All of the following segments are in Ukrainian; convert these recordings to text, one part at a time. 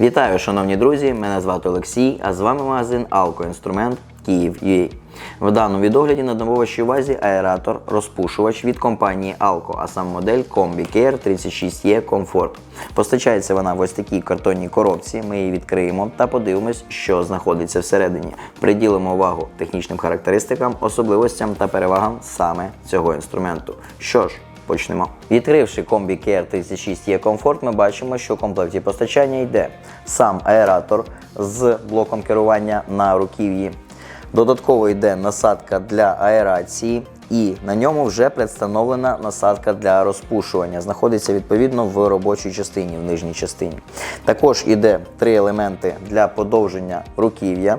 Вітаю, шановні друзі! Мене звати Олексій, а з вами магазин Алкоінструмент Київ.UA. В даному відогляді надамо вашій увазі аератор розпушувач від компанії Alco, а саме модель Combi Care 36E Comfort. Постачається вона в ось такій картонній коробці. Ми її відкриємо та подивимось, що знаходиться всередині. Приділимо увагу технічним характеристикам, особливостям та перевагам саме цього інструменту. Що ж, Почнемо. Відкривши комбі Care 36 e Comfort, ми бачимо, що в комплекті постачання йде сам аератор з блоком керування на руків'ї. Додатково йде насадка для аерації, і на ньому вже представлена насадка для розпушування. Знаходиться відповідно в робочій частині, в нижній частині. Також йде три елементи для подовження руків'я,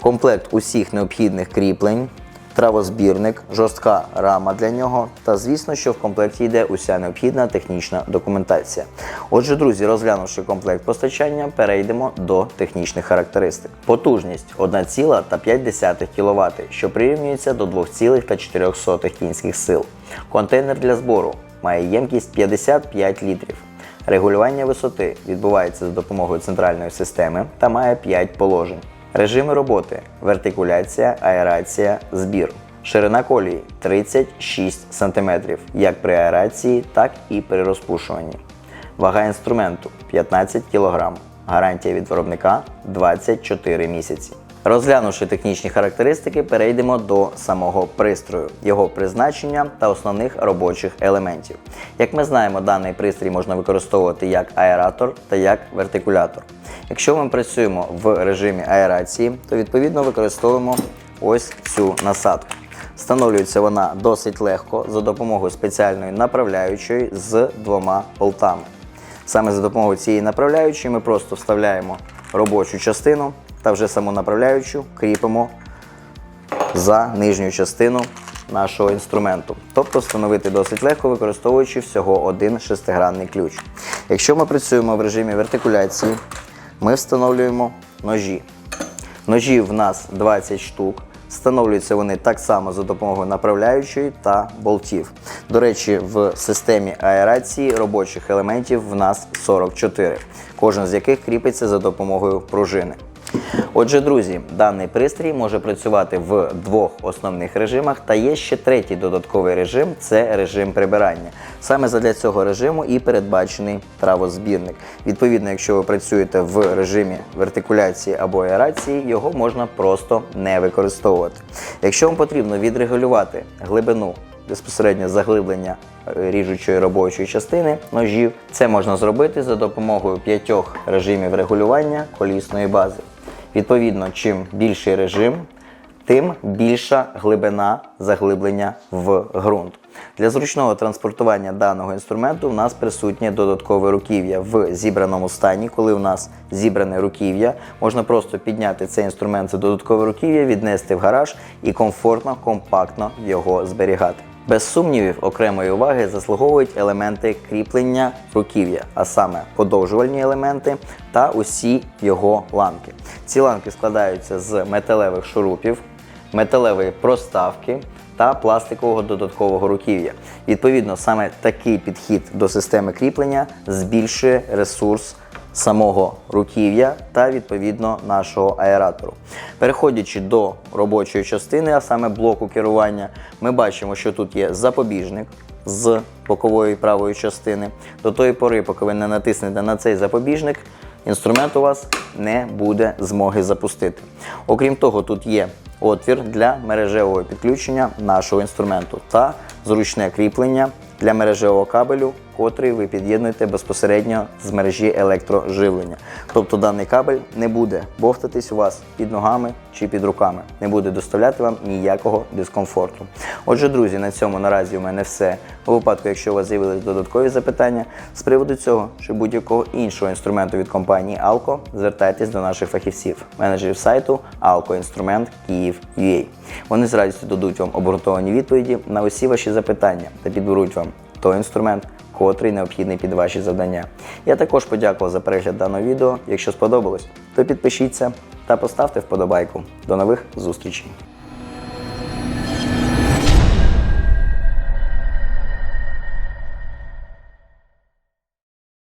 комплект усіх необхідних кріплень, травозбірник, жорстка рама для нього та, звісно, що в комплекті йде уся необхідна технічна документація. Отже, друзі, розглянувши комплект постачання, перейдемо до технічних характеристик. Потужність 1,5 кВт, що прирівнюється до 2,4 кінських сил. Контейнер для збору має ємкість 55 літрів. Регулювання висоти відбувається за допомогою центральної системи та має 5 положень. Режими роботи: вертикуляція, аерація, збір. Ширина колії 36 см, як при аерації, так і при розпушуванні. Вага інструменту 15 кг. Гарантія від виробника 24 місяці. Розглянувши технічні характеристики, перейдемо до самого пристрою, його призначення та основних робочих елементів. Як ми знаємо, даний пристрій можна використовувати як аератор та як вертикулятор. Якщо ми працюємо в режимі аерації, то відповідно використовуємо ось цю насадку. Встановлюється вона досить легко за допомогою спеціальної направляючої з двома болтами. Саме за допомогою цієї направляючої ми просто вставляємо робочу частину та вже саму направляючу кріпимо за нижню частину нашого інструменту. Тобто встановити досить легко, використовуючи всього один шестигранний ключ. Якщо ми працюємо в режимі вертикуляції, ми встановлюємо ножі. Ножів в нас 20 штук. Встановлюються вони так само за допомогою направляючої та болтів. До речі, в системі аерації робочих елементів в нас 44, кожен з яких кріпиться за допомогою пружини. Отже, друзі, даний пристрій може працювати в двох основних режимах, та є ще третій додатковий режим це режим прибирання. Саме задля цього режиму і передбачений травозбірник. Відповідно, якщо ви працюєте в режимі вертикуляції або аерації, його можна просто не використовувати. Якщо вам потрібно відрегулювати глибину безпосередньо заглиблення е, ріжучої робочої частини ножів, це можна зробити за допомогою п'ятьох режимів регулювання колісної бази. Відповідно, чим більший режим, тим більша глибина заглиблення в ґрунт. Для зручного транспортування даного інструменту в нас присутнє додаткове руків'я в зібраному стані. Коли у нас зібране руків'я, можна просто підняти цей інструмент за додаткове руків'я, віднести в гараж і комфортно, компактно його зберігати. Без сумнівів, окремої уваги заслуговують елементи кріплення руків'я, а саме подовжувальні елементи та усі його ланки. Ці ланки складаються з металевих шурупів, металевої проставки та пластикового додаткового руків'я. Відповідно, саме такий підхід до системи кріплення збільшує ресурс самого руків'я та відповідно нашого аератору. Переходячи до робочої частини, а саме блоку керування, ми бачимо, що тут є запобіжник з бокової правої частини. До тої пори, поки ви не натиснете на цей запобіжник, інструмент у вас не буде змоги запустити. Окрім того, тут є отвір для мережевого підключення нашого інструменту та зручне кріплення для мережевого кабелю, котрий ви під'єднуєте безпосередньо з мережі електроживлення. Тобто даний кабель не буде бовтатись у вас під ногами чи під руками, не буде доставляти вам ніякого дискомфорту. Отже, друзі, на цьому наразі у мене все. У випадку, якщо у вас з'явились додаткові запитання з приводу цього чи будь-якого іншого інструменту від компанії Alco, звертайтесь до наших фахівців, менеджерів сайту Alco Інструмент Київ.UA. Вони з радістю дадуть вам обґрунтовані відповіді на усі запитання та підберуть вам той інструмент, котрий необхідний під ваші завдання. Я також подякував за перегляд даного відео. Якщо сподобалось, то підпишіться та поставте вподобайку. До нових зустрічей!